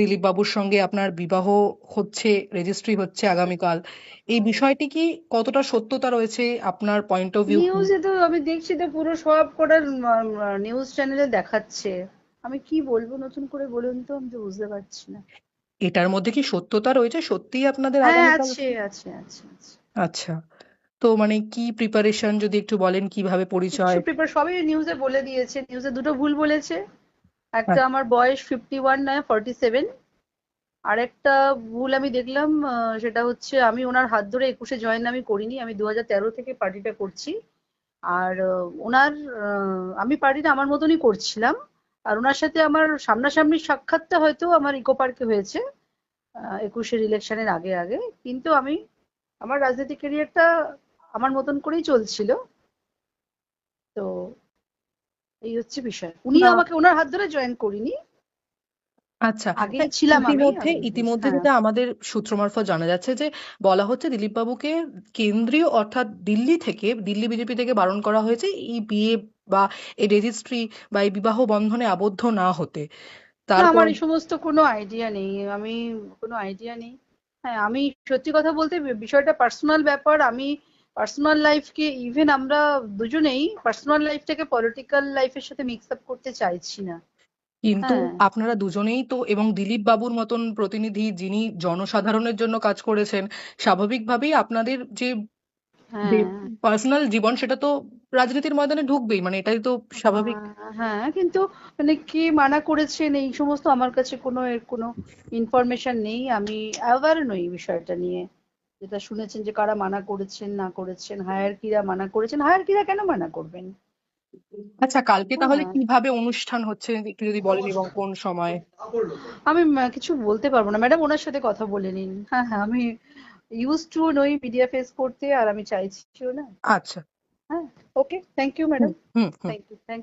দিলীপ বাবুর সঙ্গে আপনার বিবাহ হচ্ছে রেজিস্ট্রি হচ্ছে আগামীকাল। এই বিষয়টি কি কতটা সত্যতা রয়েছে আপনার পয়েন্ট অফ ভিউ নিউজে তো আমি দেখছি তো পুরো সব কটা নিউজ চ্যানেলে দেখাচ্ছে। আমি কি বলব? নতুন করে বলুন তো আমি তো বুঝতে পারছি না। এটার মধ্যে কি সত্যতা রয়েছে? সত্যিই আপনাদের হ্যাঁ আছে আছে আছে আচ্ছা। তো মানে কি প্রিপারেশন যদি একটু বলেন কীভাবে পরিচয়? পেপার সবই নিউজে বলে দিয়েছে। নিউজে দুটো ভুল বলেছে। একটা আচ্ছা। আমার বয়স ফিফটি ওয়ান নয় ফর্টি সেভেন আর একটা ভুল আমি দেখলাম সেটা হচ্ছে আমি ওনার হাত ধরে একুশে জয়েন আমি করিনি আমি দু হাজার তেরো থেকে পার্টিটা করছি। আর ওনার আমি পার্টিটা আমার মতনই করছিলাম। আর ওনার সাথে আমার সামনাসামনি সাক্ষাৎটা হয়তো আমার ইকো পার্কে হয়েছে একুশের ইলেকশনের আগে আগে। কিন্তু আমি আমার রাজনৈতিক ক্যারিয়ারটা আমার মতন করেই চলছিল। তো এই হচ্ছে বিষয়। উনি আমাকে ওনার হাত ধরে জয়েন করিনি। আচ্ছা হ্যাঁ, ছিলাম ইতিমধ্যে ইতিমধ্যে হ্যাঁ। যেটা আমাদের সূত্র মারফত জানা যাচ্ছে যে বলা হচ্ছে দিলীপ বাবুকে কেন্দ্রীয় অর্থাৎ দিল্লি থেকে দিল্লি বিজেপি থেকে বারণ করা হয়েছে এই বিয়ে বা এই রেজিস্ট্রি বা এই বিবাহ বন্ধনে আবদ্ধ না হতে। তারপর আমার এই সমস্ত কোনো আইডিয়া নেই। আমি কোনো আইডিয়া নেই। হ্যাঁ আমি সত্যি কথা বলতে বিষয়টা পার্সোনাল ব্যাপার। আমি পার্সোনাল লাইফকে ইভেন আমরা দুজনেই পার্সোনাল লাইফটাকে পলিটিক্যাল লাইফের সাথে মিক্স আপ করতে চাইছি না। কিন্তু হ্যাঁ। আপনারা দুজনেই তো এবং দিলীপ বাবুর মতন প্রতিনিধি যিনি জনসাধারণের জন্য কাজ করেছেন স্বাভাবিকভাবেই আপনাদের যে হ্যাঁ। পার্সোনাল জীবন সেটা তো রাজনীতির ময়দানে ঢুকবেই মানে এটাই তো স্বাভাবিক। হ্যাঁ, হ্যাঁ কিন্তু মানে কে মানা করেছেন এই সমস্ত আমার কাছে কোনো এর কোনো ইনফরমেশন নেই আমি অ্যাওয়ার নই বিষয়টা নিয়ে। যেটা শুনেছেন যে কারা মানা করেছেন না করেছেন হায়ারকিরা মানা করেছেন হায়ারকিরা কেন মানা করবেন? আচ্ছা কালকে তাহলে হ্যাঁ। কীভাবে অনুষ্ঠান হচ্ছে একটু যদি বলেন এবং কোন সময়? আমি কিছু বলতে পারব না। ম্যাডাম ওনার সাথে কথা বলে নিন। হ্যাঁ হ্যাঁ আমি ইউজ টু নই মিডিয়া ফেস করতে আর আমি চাইছিও না। আচ্ছা। হ্যাঁ okay thank you madam. Hmm hmm thank you thank